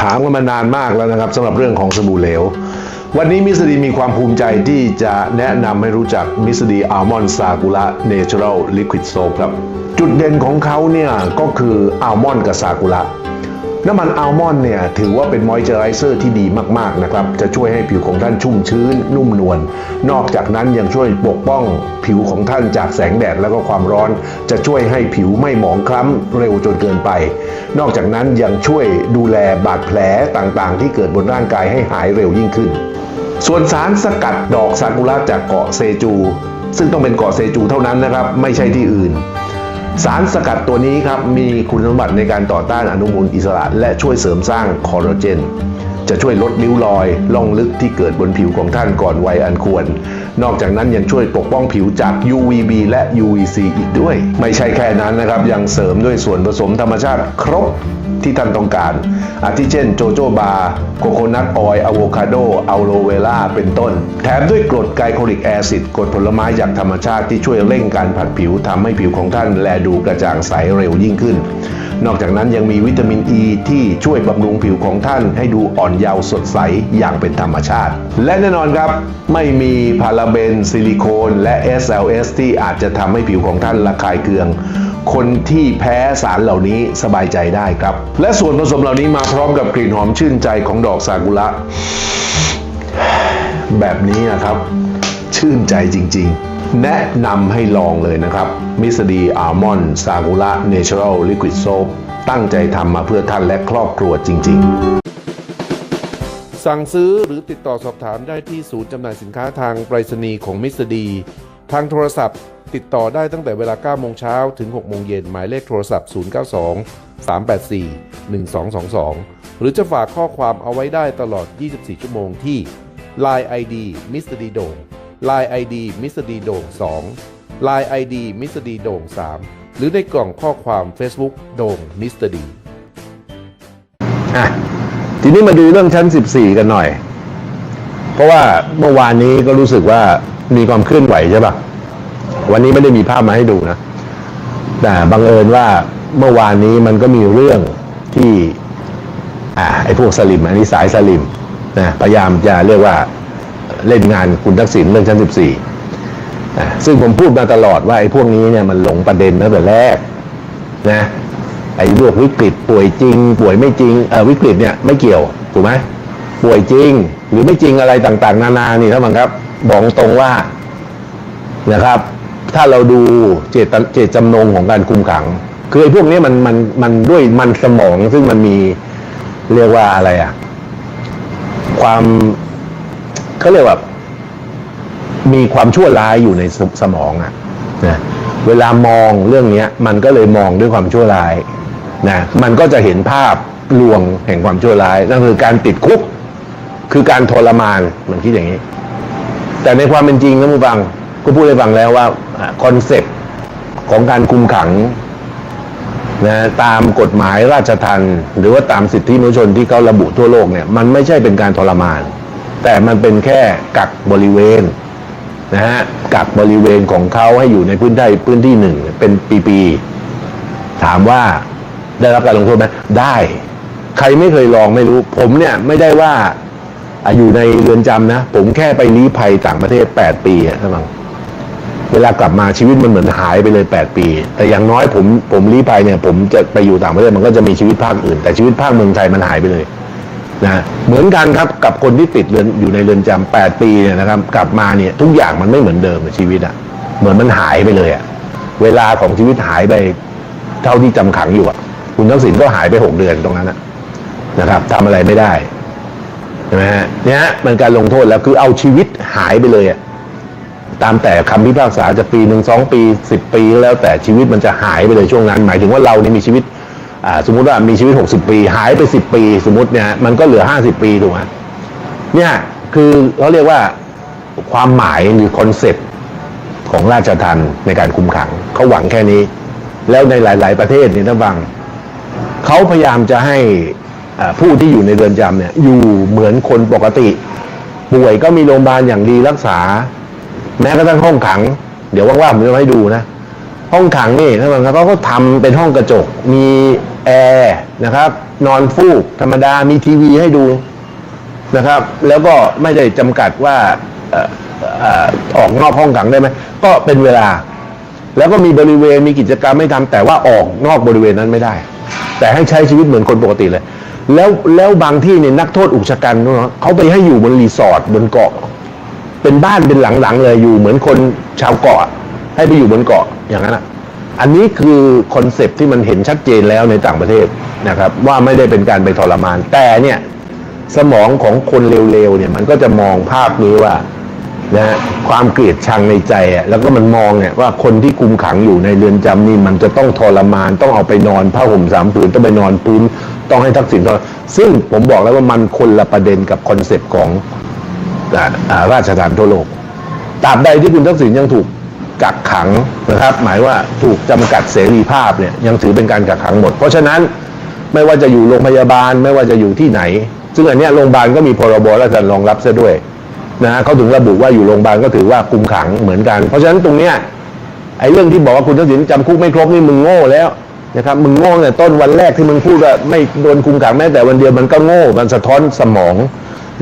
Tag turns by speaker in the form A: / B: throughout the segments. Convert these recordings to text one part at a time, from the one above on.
A: ถามกันมานานมากแล้วนะครับสำหรับเรื่องของสบู่เหลว วันนี้มิสดีมีความภูมิใจที่จะแนะนำให้รู้จักมิสดีอัลมอนด์ซากุระเนเชอรัลลิควิดโซครับ จุดเด่นของเขาเนี่ยก็คืออัลมอนด์กับซากุระ น้ำมันอัลมอนด์เนี่ยถือว่าเป็นมอยเจอไรเซอร์ที่ดีมากๆนะครับจะช่วยให้ผิวของท่านชุ่มชื้น นุ่มนวลนอกจากนั้นยังช่วยปกป้องผิวของท่านจากแสงแดดแล้วก็ความร้อน จะช่วยให้ผิวไม่หมองคล้ำเร็วจนเกินไป นอกจากนั้นยังช่วยดูแลบาดแผลต่างๆ ที่เกิดบนร่างกายให้หายเร็วยิ่งขึ้น ส่วนสารสกัดดอกซากุระจากเกาะเซจู ซึ่งต้องเป็นเกาะเซจูเท่านั้นนะครับ ไม่ใช่ที่อื่น สารสกัดตัวนี้ครับมีคุณสมบัติในการต่อต้านอนุมูลอิสระ และช่วยเสริมสร้างคอลลาเจน จะช่วยลดริ้วรอยล่องลึกที่เกิดบนผิวของท่านก่อนวัยอันควร นอกจากนั้นยังช่วยปกป้องผิวจาก UVB และ UVC อีกด้วย ไม่ใช่แค่นั้นนะครับ ยังเสริมด้วยส่วนผสมธรรมชาติครบที่ท่านต้องการ อาทิเช่นโจโจบาโคโคนัทออยล์อะโวคาโดอัลโลเวล่าเป็นต้น แถมด้วยกรดไกลโคลิกแอซิดกรดผลไม้จากธรรมชาติที่ช่วยเร่งการผัดผิวทำให้ผิวของท่านแลดูกระจ่างใสเร็วยิ่งขึ้น นอกจากนั้นยังมีวิตามินอ e ีที่ช่วยบำรุงผิวของท่านให้ดูอ่อนเยาว์สดใสอย่างเป็นธรรมชาติ และแน่นอนครับ ไม่มีพาราเบน ซิลิโคน และ SLS ที่อาจจะทำให้ผิวของท่านระคายเคือง คนที่แพ้สารเหล่านี้สบายใจได้ครับ และส่วนผสมเหล่านี้มาพร้อมกับกลิ่นหอมชื่นใจของดอกซากุระแบบนี้นะครับ ชื่นใจจริง ๆ แนะนำให้ลองเลยนะครับมิสดีอัลมอนด์ซากุระเนเชอรัลลิควิดโซปตั้งใจทำมาเพื่อท่านและครอบครัวจริง ๆ
B: สั่งซื้อหรือติดต่อสอบถามได้ที่ศูนย์จำหน่ายสินค้าทางไปรษณีย์ของมิสดี ทางโทรศัพท์ ติดต่อได้ตั้งแต่เวลา 9 โมงเช้าถึง 6 โมงเย็น หมายเลขโทรศัพท์ 092 384 1222 หรือจะฝากข้อความเอาไว้ได้ตลอด 24 ชั่วโมงที่ Line ID Mr. D โดง Line ID Mr. D โด่ง2 Line ID Mr. D โด่ง3 หรือในกล่องข้อความ Facebook โด่ง Mr. D
A: อะทีนี้มาดูเรื่องชั้น 14 กันหน่อย เพราะว่าเมื่อวานนี้ก็รู้สึกว่ามีความเคลื่อนไหวใช่ปะวันนี้ไม่ได้มีภาพมาให้ดูนะ แต่บังเอิญว่าเมื่อวานนี้มันก็มีเรื่องที่ อ่าไอ้พวกสลิมอันนี้สายสลิมนะพยายามจะเรียกว่า เล่นงานคุณทักษิณเรื่องชั้น 14อ่ซึ่งผมพูดมาตลอดว่าไอ้พวกนี้เนี่ยมันหลงประเด็นตั้งแต่แรกนะไอ้เรื่องวิกฤตป่วยจริง ป่วยไม่จริงเออวิกฤตเนี่ยไม่เกี่ยวถูกไหมป่วยจริง หรือไม่จริงอะไรต่างๆ นานานี่ท่านผู้ครับ บอกตรงว่านะครับ ถ้าเราดูเจตเจตจำนงของการคุมขัง คือไอ้พวกนี้มันมันมันด้วยมันสมองซึ่งมันมีเรียกว่าอะไรอะความ เขาเรียกว่า มีความชั่วร้ายอยู่ในสมองอะนะเวลามองเรื่องนี้มันก็เลยมองด้วยความชั่วร้ายนะมันก็จะเห็นภาพลวงแห่งความชั่วร้ายนั่นคือการติดคุก คือการทรมานมันคิดอย่างนี้ แต่ในความเป็นจริงนะมูฟังก็พูดให้ฟังแล้วว่าคอนเซปต์ของการคุมขังนะตามกฎหมายราชทัณฑ์หรือว่าตามสิทธิมนุษยชนที่เขาระบุทั่วโลกเนี่ยมันไม่ใช่เป็นการทรมาน แต่มันเป็นแค่กักบริเวณนะฮะกักบริเวณของเขาให้อยู่ในพื้นที่พื้นที่หนึ่งเป็นปีๆถามว่าได้รับการลงโทษไหมได้ ใครไม่เคยลองไม่รู้ ผมเนี่ยไม่ได้ว่าอยู่ในเรือนจำนะ ผมแค่ไปลี้ภัยต่างประเทศ 8 ปีอะท่านฟังเวลากลับมาชีวิตมันเหมือนหายไปเลย 8 ปี แต่อย่างน้อยผมผมลี้ภัยเนี่ย ผมจะไปอยู่ต่างประเทศมันก็จะมีชีวิตภาคอื่น แต่ชีวิตภาคเมืองไทยมันหายไปเลย นะเหมือนกันครับกับคนที่ติดเรือนอยู่ในเรือนจำแปดปีเนี่ยนะครับ กลับมาเนี่ยทุกอย่างมันไม่เหมือนเดิมในชีวิตอะเหมือนมันหายไปเลยอะเวลาของชีวิตหายไปเท่าที่จำขังอยู่อะคุณทักษิณก็หายไปหกเดือนตรงนั้นอะนะครับทำอะไรไม่ได้ใช่ไหมฮะเนี่ยมันการลงโทษแล้วคือเอาชีวิตหายไปเลยอะตามแต่คำพิพากษาจะปีหนึ่งสองปีสิบปีแล้วแต่ชีวิตมันจะหายไปเลยช่วงนั้น หมายถึงว่าเราเนี่ยมีชีวิต สมมุติว่ามีชีวิต 60 ปี หายไป 10 ปี สมมติเนี่ยมันก็เหลือ 50 ปีถูกไหมเนี่ยคือเขาเรียกว่าความหมายหรือคอนเซปต์ของราชทัณฑ์ในการคุมขังเขาหวังแค่นี้ แล้วในหลาย ๆ ประเทศเนี่ยท่านฟังเขาพยายามจะให้อ่าผู้ที่อยู่ในเรือนจำเนี่ยอยู่เหมือนคนปกติ ป่วยก็มีโรงพยาบาลอย่างดีรักษา แม้กระทั่งห้องขัง เดี๋ยวว่างๆผมจะให้ดูนะ ห้องขังนี่ท่านผู้ชมครับเขาก็ทำเป็นห้องกระจกมี แอร์นะครับ นอนฟูกธรรมดามีทีวีให้ดูนะครับ แล้วก็ไม่ได้จำกัดว่าออกนอกห้องขังได้ไหมก็เป็นเวลา แล้วก็มีบริเวณมีกิจกรรมให้ทำแต่ว่าออกนอกบริเวณนั้นไม่ได้ แต่ให้ใช้ชีวิตเหมือนคนปกติเลย แล้วแล้วบางที่เนี่ยนักโทษอุกชะกันเนอะเขาไปให้อยู่บนรีสอร์ทบนเกาะ เป็นบ้านเป็นหลังๆเลยอยู่เหมือนคนชาวเกาะ ให้ไปอยู่บนเกาะอย่างนั้นอะ อันนี้คือคอนเซปที่มันเห็นชัดเจนแล้วในต่างประเทศนะครับ ว่าไม่ได้เป็นการไปทรมาน แต่เนี่ยสมองของคนเร็วๆเนี่ยมันก็จะมองภาพนี้ว่านะความเกลียดชังในใจอะแล้วก็มันมองเนี่ยว่าคนที่คุมขังอยู่ในเรือนจำนี่มันจะต้องทรมาน ต้องเอาไปนอนผ้าห่มสามผืนต้องไปนอนพื้น ต้องให้ทักษิณทรซึ่งผมบอกแล้วว่ามันคนละประเด็นกับคอนเซปต์ของอ่าราชทานทั่วโลกตราบใดที่คุณทักษิณยังถูก กักขังนะครับ หมายว่าถูกจำกัดเสรีภาพเนี่ยยังถือเป็นการกักขังหมด เพราะฉะนั้นไม่ว่าจะอยู่โรงพยาบาลไม่ว่าจะอยู่ที่ไหน ซึ่งอันนี้โรงพยาบาลก็มีพรบราชการรองรับซะด้วยนะฮะเขาถึงระบุว่าอยู่โรงพยาบาลก็ถือว่าคุมขังเหมือนกัน เพราะฉะนั้นตรงเนี้ยไอ้เรื่องที่บอกว่าคุณทักษิณจำคุกไม่ครบนี่มึงโง่แล้วนะครับมึงโง่เนี่ยต้นวันแรกที่มึงพูดว่าไม่โดนคุมขังแม้แต่วันเดียวมันก็โง่มันสะท้อนสมอง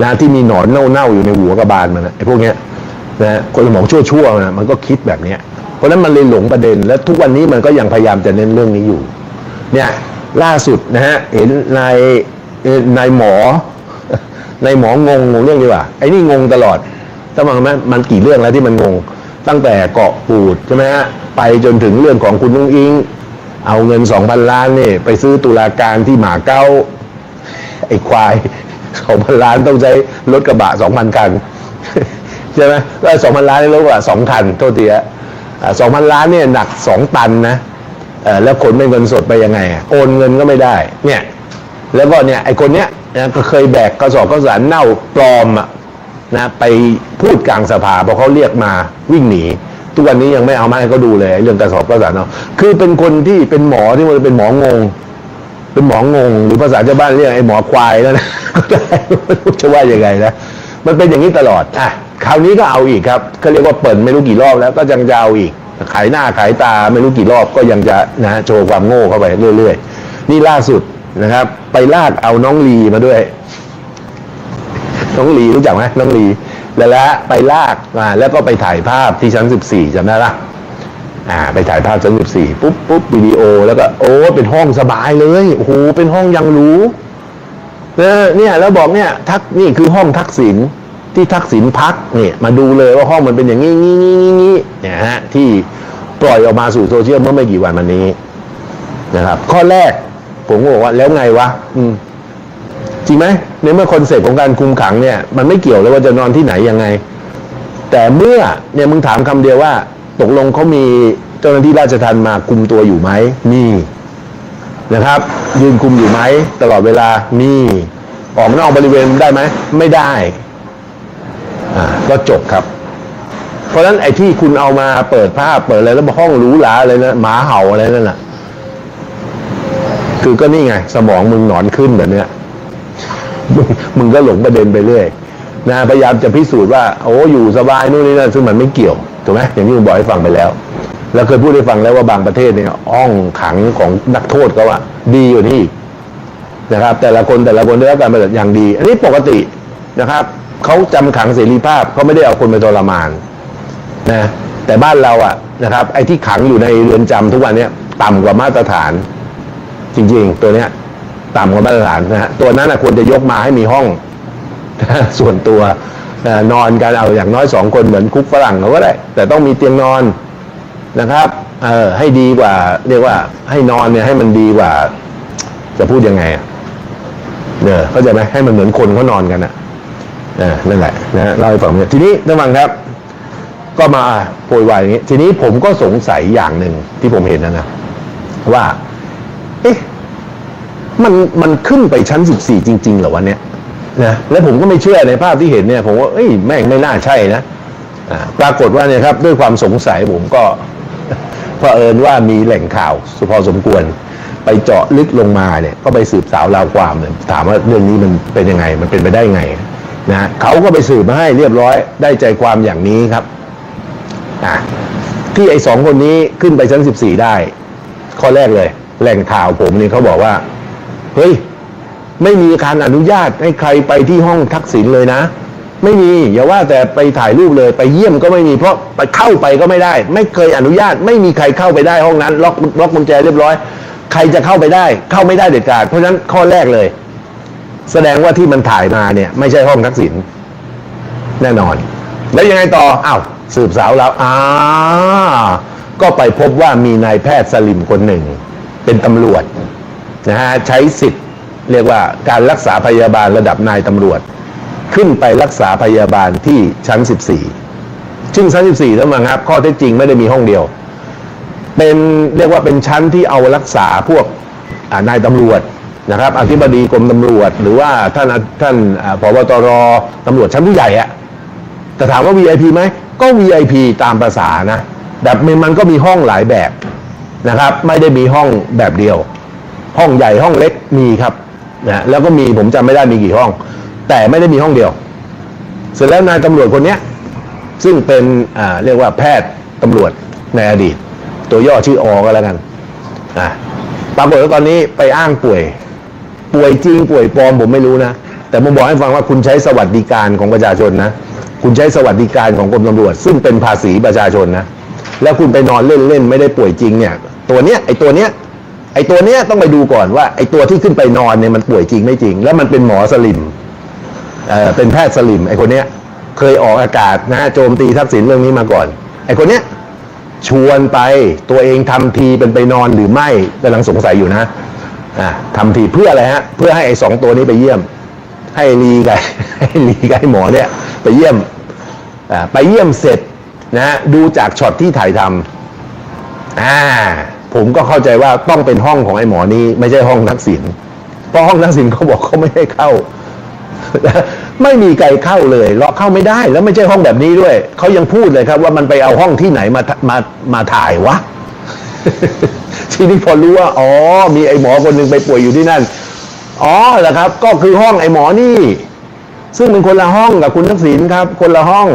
A: นะที่มีหนอนเน่าๆอยู่ในหัวกระบาลมันนะไอ้พวกเนี้ย นะคนสมองชั่วๆนะมันก็คิดแบบเนี้ยเพราะนั้นมันเลยหลงประเด็น และทุกวันนี้มันก็ยังพยายามจะเน้นเรื่องนี้อยู่ เนี่ยล่าสุดนะฮะเห็นนายนายหมอนายหมองงงเรื่องนี้ว่าไอ้นี่งงตลอดต้องมองไหมมันกี่เรื่องแล้วที่มันงง ตั้งแต่เกาะปูดใช่ไหมฮะไปจนถึงเรื่องของคุณนุ้งอิง เอาเงินสองพันล้านนี่ไปซื้อตุลาการที่หมาเก้าไอ้ควายสองพันล้านต้องใช้รถกระบะสองพันคัน ใช่ไหมแล้วสองพันล้านนี่รถกระบะสองคันโทษทีฮะสองพันล้านเนี่ยหนักสองตันนะเอ่อแล้วขนเป็นเงินสดไปยังไงอะโอนเงินก็ไม่ได้เนี่ยแล้วก็เนี่ยไอ้คนเนี้ยนะก็เคยแบกกระสอบข้าวสารเน่าปลอมอะนะไปพูดกลางสภาพอเขาเรียกมาวิ่งหนี ทุกวันนี้ยังไม่เอามาให้เขาดูเลยเรื่องกระสอบข้าวสารเนาะคือเป็นคนที่เป็นหมอที่มันเป็นหมองง เป็นหมองง หรือภาษาชาวบ้านเรียกไอ้หมอควายแล้วนะก็ได้จะว่ายังไงนะมันเป็นอย่างนี้ตลอดอะ คราวนี้ก็เอาอีกครับก็เรียกว่าเปิดไม่รู้กี่รอบแล้วก็ยังจะเอาอีก ขายหน้าขายตาไม่รู้กี่รอบก็ยังจะนะโชว์ความโง่เข้าไปเรื่อยๆ นี่ล่าสุดนะครับ ไปลากเอาน้องลีมาด้วย น้องลีรู้จักไหมน้องลีแล้วละไปลากมาแล้วก็ไปถ่ายภาพที่ชั้น 14จำได้ปะอ่า ไปถ่ายภาพชั้น 14ปุ๊บปุ๊บวิดีโอ แล้วก็โอ้เป็นห้องสบายเลยโอ้โหเป็นห้องยังรูเออเนี่ยแล้วบอกเนี่ยทักนี่คือห้องทักษิณ ที่ทักษิณพักเนี่ยมาดูเลยว่าห้องมันเป็นอย่างนี้นี้นี้นี้เนี่ยฮะที่ปล่อยออกมาสู่โซเชียลเมื่อไม่กี่วันมานี้นะครับ ข้อแรกผมก็บอกว่าแล้วไงวะอืมจริงไหมในเมื่อคอนเซ็ปต์ของการคุมขังเนี่ย มันไม่เกี่ยวเลยว่าจะนอนที่ไหนยังไง แต่เมื่อเนี่ยมึงถามคำเดียวว่า ตกลงเขามีเจ้าหน้าที่ราชทัณฑ์มาคุมตัวอยู่ไหมมีนะครับ ยืนคุมอยู่ไหมตลอดเวลามีออกนอกบริเวณได้ไหมไม่ได้ อ่าก็จบครับ เพราะฉะนั้นไอ้ที่คุณเอามาเปิดภาพเปิดอะไรแล้วห้องหรูหราอะไรนะหมาเห่าอะไรนั่นน่ะคือก็นี่ไง สมองมึงหนอนขึ้นแบบเนี้ยมึงมึงก็หลงประเด็นไปเรื่อยนะพยายามจะพิสูจน์ว่า โอ้อยู่สบายนู่นนี่นั่นซึ่งมันไม่เกี่ยวถูกไหมอย่างที่ผมบอกให้ฟังไปแล้ว แล้วเคยพูดให้ฟังแล้วว่าบางประเทศเนี่ยห้องขังของนักโทษเขาอะดีอยู่นี่นะครับ แต่ละคนแต่ละคนได้รับการปฏิบัติอย่างดี อันนี้ปกตินะครับ เขาจำขังเสรีภาพเขาไม่ได้เอาคนไปทรมานนะแต่บ้านเราอะนะครับ ไอ้ที่ขังอยู่ในเรือนจำทุกวันเนี้ยต่ำกว่ามาตรฐาน จริงๆ ตัวเนี้ยต่ำกว่ามาตรฐานนะฮะตัวนั้นนะควรจะยกมาให้มีห้องส่วนตัวนอนกันเอาอย่างน้อยสองคนเหมือนคุกฝรั่งเขาก็ได้ แต่ต้องมีเตียงนอนนะครับเออให้ดีกว่า เรียกว่า ให้นอนเนี่ยให้มันดีกว่า จะพูดยังไงอะเนี่ยเข้าใจไหมให้มันเหมือนคนเขานอนกันอะ นั่นแหละนะฮะเล่าให้ฟังเนี่ยทีนี้ท่านฟังครับ ก็มาโปรยวายอย่างนี้ทีนี้ผมก็สงสัยอย่างหนึ่งที่ผมเห็นนะนะว่า เอ๊ะมันมันขึ้นไปชั้น 14 จริง ๆ เหรอวันเนี้ยนะแล้วผมก็ไม่เชื่อในภาพที่เห็นเนี่ย ผมว่าเอ้ยแม่งไม่น่าใช่นะปรากฏว่าเนี่ยครับ ด้วยความสงสัยผมก็เผอิญว่ามีแหล่งข่าวสพอสมควร ไปเจาะลึกลงมาเนี่ย ก็ไปสืบสาวราวความเนี่ยถามว่าเรื่องนี้มันเป็นยังไง มันเป็นไปได้ไง นะเขาก็ไปสืบมาให้เรียบร้อย ได้ใจความอย่างนี้ครับอะที่ไอ้สองคนนี้ขึ้นไปชั้น14ได้ ข้อแรกเลย แหล่งข่าวผมนี่เขาบอกว่า เฮ้ย ไม่มีการอนุญาตให้ใครไปที่ห้องทักษิณเลยนะ ไม่มี อย่าว่าแต่ไปถ่ายรูปเลยไปเยี่ยมก็ไม่มีเพราะไปเข้าไปก็ไม่ได้ ไม่เคยอนุญาต ไม่มีใครเข้าไปได้ห้องนั้น ล็อกล็อกกุญแจเรียบร้อย ใครจะเข้าไปได้ เข้าไม่ได้เด็ดขาดเพราะฉะนั้นข้อแรกเลย แสดงว่าที่มันถ่ายมาเนี่ย ไม่ใช่ห้องทักษิณแน่นอน แล้วยังไงต่ออ้าวสืบสาวแล้วอ่าก็ไปพบว่ามีนายแพทย์สลิมคนหนึ่ง เป็นตำรวจนะฮะใช้สิทธิ์เรียกว่าการรักษาพยาบาลระดับนายตำรวจ ขึ้นไปรักษาพยาบาลที่ชั้น 14 ซึ่งชั้น 14ท่านผู้ครับ ข้อเท็จจริงไม่ได้มีห้องเดียว เป็นเรียกว่าเป็นชั้นที่เอารักษาพวกนายตำรวจ นะครับอธิบดีกรมตำรวจ หรือว่าท่านท่านผบตรตำรวจชั้นผู้ใหญ่อะแต่ถามว่า VIP ไหมก็ VIP ตามภาษานะแบบมันก็มีห้องหลายแบบนะครับ ไม่ได้มีห้องแบบเดียว ห้องใหญ่ห้องเล็กมีครับนะแล้วก็มีผมจำไม่ได้มีกี่ห้อง แต่ไม่ได้มีห้องเดียว เสร็จแล้วนายตำรวจคนนี้ซึ่งเป็นเรียกว่าแพทย์ตำรวจในอดีต ตัวย่อชื่ออก็แล้วกันอะปรากฏว่าตอนนี้ไปอ้างป่วย ป่วยจริงป่วยปลอมผมไม่รู้นะ แต่ผมบอกให้ฟังว่าคุณใช้สวัสดิการของประชาชนนะ คุณใช้สวัสดิการของกรมตำรวจ ซึ่งเป็นภาษีประชาชนนะ แล้วคุณไปนอนเล่นๆไม่ได้ป่วยจริงเนี่ย ตัวเนี้ยไอตัวเนี้ยไอตัวเนี้ยต้องไปดูก่อนว่าไอตัวที่ขึ้นไปนอนเนี่ยมันป่วยจริงไม่จริง แล้วมันเป็นหมอสลิมเอ่อเป็นแพทย์สลิมไอคนเนี้ยเคยออกอากาศนะโจมตีทักษิณเรื่องนี้มาก่อน ไอคนเนี้ยชวนไปตัวเองทำทีเป็นไปนอนหรือไม่กำลังสงสัยอยู่นะ อ่าทำทีเพื่ออะไรฮะ เพื่อให้ไอสองตัวนี้ไปเยี่ยม ให้ลีกับให้ลีกับไอหมอเนี่ย ไปเยี่ยมอ่าไปเยี่ยมเสร็จนะฮะดูจากช็อตที่ถ่ายทำอ่าผมก็เข้าใจว่าต้องเป็นห้องของไอ้หมอนี้ ไม่ใช่ห้องทักษิณเพราะห้องทักษิณเขาบอกเขาไม่ให้เข้า ไม่มีใครเข้าเลยเลาะเข้าไม่ได้แล้วไม่ใช่ห้องแบบนี้ด้วย เขายังพูดเลยครับว่ามันไปเอาห้องที่ไหนมามามาถ่ายวะ ทีนี้พอรู้ว่าอ๋อ มีไอ้หมอคนหนึ่งไปป่วยอยู่ที่นั่น อ๋อเหรอครับ ก็คือห้องไอ้หมอนี่ ซึ่งเป็นคนละห้องกับคุณทักษิณครับ คนละห้อง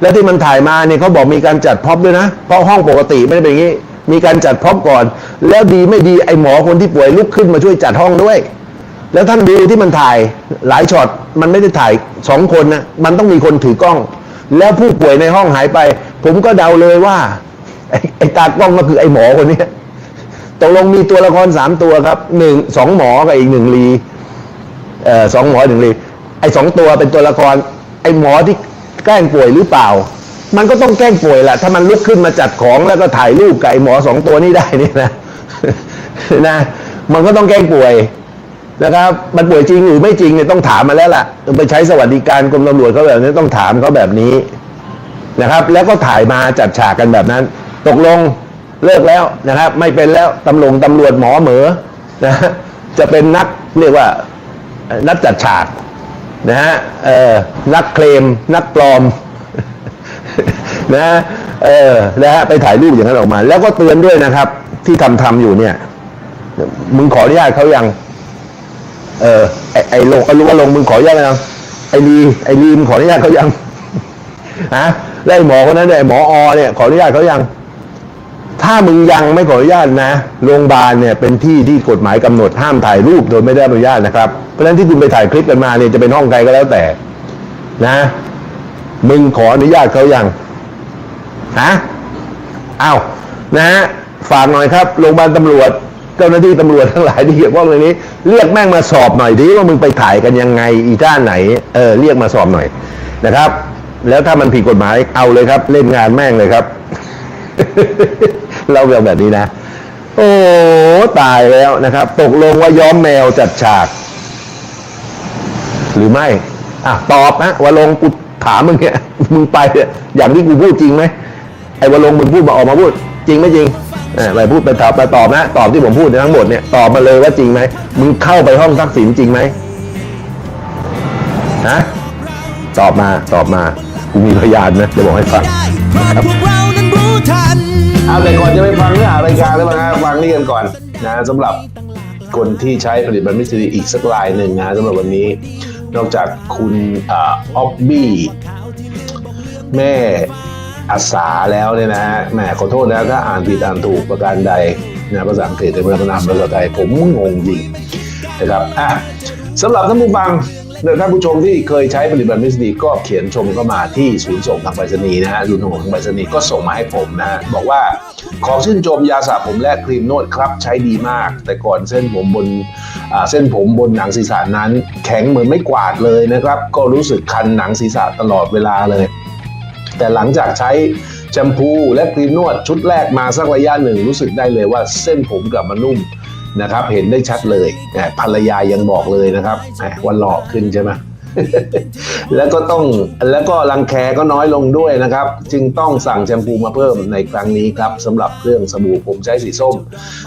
A: และที่มันถ่ายมาเนี่ยเขาบอกมีการจัดพ็อปด้วยนะเพราะห้องปกติไม่ได้เป็นอย่างนี้ มีการจัดพ็อปก่อน แล้วดีไม่ดีไอ้หมอคนที่ป่วยลุกขึ้นมาช่วยจัดห้องด้วย แล้วท่านดูที่มันถ่ายหลายช็อตมันไม่ได้ถ่ายสองคนนะมันต้องมีคนถือกล้อง แล้วผู้ป่วยในห้องหายไป ผมก็เดาเลยว่าไอ้ไอตากล้องก็คือไอ้หมอคนนี้ ตกลงมีตัวละครสามตัวครับหนึ่งสองหมอกับอีกหนึ่งลีเอ่อสองหมอหนึ่งลีไอ้สองตัวเป็นตัวละคร ไอ้หมอที่แกล้งป่วยหรือเปล่า มันก็ต้องแกล้งป่วยแหละถ้ามันลุกขึ้นมาจัดของแล้วก็ถ่ายรูปกับไอ้หมอสองตัวนี้ได้นี่นะนะ มันก็ต้องแกล้งป่วยนะครับมันป่วยจริงหรือไม่จริงเนี่ยต้องถามมาแล้วล่ะไปใช้สวัสดิการกรมตำรวจเขาแบบนี้ต้องถามเขาแบบนี้นะครับ แล้วก็ถ่ายมาจัดฉากกันแบบนั้น ตกลง เลิกแล้วนะครับ ไม่เป็นแล้วตำรวจตำรวจหมอเหมอนะฮะจะเป็นนักเรียกว่านักจัดฉากนะฮะเออนักเคลม นักปลอมนะฮะเออนะฮะไปถ่ายรูปอย่างนั้นออกมา แล้วก็เตือนด้วยนะครับ ที่ทำทำอยู่เนี่ย มึงขออนุญาตเขายัง เออไอไอลงไอรู้ว่าลงมึงขออนุญาตยังไอรีไอรีมขออนุญาตเขายังฮะแล้หมอคนนั้นเนี่ยหมออเนี่ยขออนุญาตเขายัง ถ้ามึงยังไม่ขออนุญาตนะ โรงพยาบาลเนี่ยเป็นที่ที่กฎหมายกำหนดห้ามถ่ายรูปโดยไม่ได้อนุญาตนะครับ เพราะฉะนั้นที่คุณไปถ่ายคลิปกันมาเนี่ยจะเป็นห้องใครก็แล้วแต่ นะ มึงขออนุญาตเขายังฮะอ้าวนะฮะฝากหน่อยครับโรงพยาบาลตำรวจเจ้าหน้าที่ตำรวจทั้งหลายที่เกี่ยวข้องเรื่องนี้ เรียกแม่งมาสอบหน่อยดิว่ามึงไปถ่ายกันยังไงอีท่าไหนเออเรียกมาสอบหน่อยนะครับ แล้วถ้ามันผิดกฎหมายเอาเลยครับ เล่นงานแม่งเลยครับ เราแบบแบบนี้นะ โอ้ตายแล้วนะครับ ตกลงว่าย้อมแมวจัดฉาก หรือไม่อะตอบนะวาลงกูถามมึงเนี่ยมึงไปเนี่ยอย่างที่กูพูดจริงไหมไอ้วาลงมึงพูดมาออกมาพูด จริงไม่จริงเออไปพูดไปตอบไปตอบนะ ตอบที่ผมพูดทั้งหมดเนี่ยตอบมาเลยว่าจริงไหมมึงเข้าไปห้องทักษิณจริงไหมฮะตอบมาตอบมากูมีพยานนะจะบอกให้ฟัง
C: ได้เพราะพวก เอา
A: แต่ก่อนจะไปฟังเนื้อหารายการแล้วนะฟังนี่กันก่อนนะสำหรับคนที่ใช้ผลิตภัณฑ์มิสซิลีอีกสักรายหนึ่งนะสำหรับวันนี้ นอกจากคุณออบบี้แม่อาสาแล้วเนี่ยนะแหมขอโทษนะถ้าอ่านผิดอ่านถูกประการใดนะภาษาอังกฤษแต่เวลามันานภาษาไทยผมงงจริงนะครับอะสำหรับท่านผู้ฟังและท่านผู้ชมที่เคยใช้ผลิตภัณฑ์มิสดีก็เขียนชมเข้ามาที่ศูนย์ส่งทางไปรษณีย์นะฮะศูนย์ส่งทางไปรษณีย์ก็ส่งมาให้ผมนะบอกว่า ขอชื่นชมยาสระผมและครีมนวดครับใช้ดีมาก แต่ก่อนเส้นผมบนเส้นผมบนหนังศีรษะนั้น แข็งเหมือนไม่กวาดเลยนะครับ ก็รู้สึกคันหนังศีรษะตลอดเวลาเลย แต่หลังจากใช้แชมพูและครีมนวดชุดแรกมาสักระยะหนึ่งรู้สึกได้เลยว่าเส้นผมกลับมานุ่มนะครับเห็นได้ชัดเลยภรรยายังบอกเลยนะครับว่าหล่อขึ้นใช่ไหม แล้วก็ต้องแล้วก็รังแคก็น้อยลงด้วยนะครับ จึงต้องสั่งแชมพูมาเพิ่มในครั้งนี้ครับสำหรับเครื่องสบู่ผมใช้สีส้ม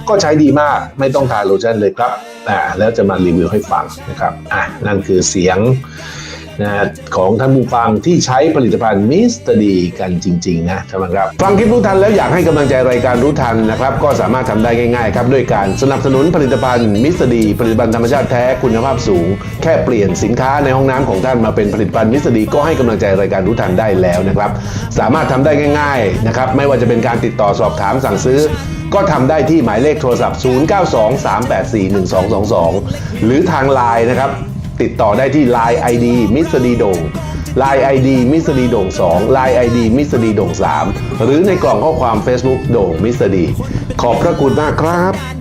A: ก็ใช้ดีมากไม่ต้องทาโลชั่นเลยครับอ่าแล้วจะมารีวิวให้ฟังนะครับอะนั่นคือเสียง นะของท่านผู้ฟังที่ใช้ผลิตภัณฑ์มิสเตอร์ดีกันจริง ๆ นะท่านผู้ชมครับ ฟังคลิปรู้ทันแล้วอยากให้กำลังใจรายการรู้ทันนะครับ ก็สามารถทำได้ง่ายๆครับด้วยการสนับสนุนผลิตภัณฑ์มิสเตอร์ดีผลิตภัณฑ์ธรรมชาติแท้คุณภาพสูง แค่เปลี่ยนสินค้าในห้องน้ำของท่านมาเป็นผลิตภัณฑ์มิสเตอร์ดีก็ให้กำลังใจรายการรู้ทันได้แล้วนะครับสามารถทำได้ง่ายๆนะครับไม่ว่าจะเป็นการติดต่อสอบถามสั่งซื้อก็ทำได้ที่หมายเลขโทรศัพท์ 0923841222 หรือทางไลน์นะครับ ติดต่อได้ที่ Line ID มิสดีโด่ง Line ID มิสดีโด่ง2 Line ID มิสดีโด่ง3 หรือในกล่องข้อความ Facebook โด่งมิสดีขอบพระคุณมากครับ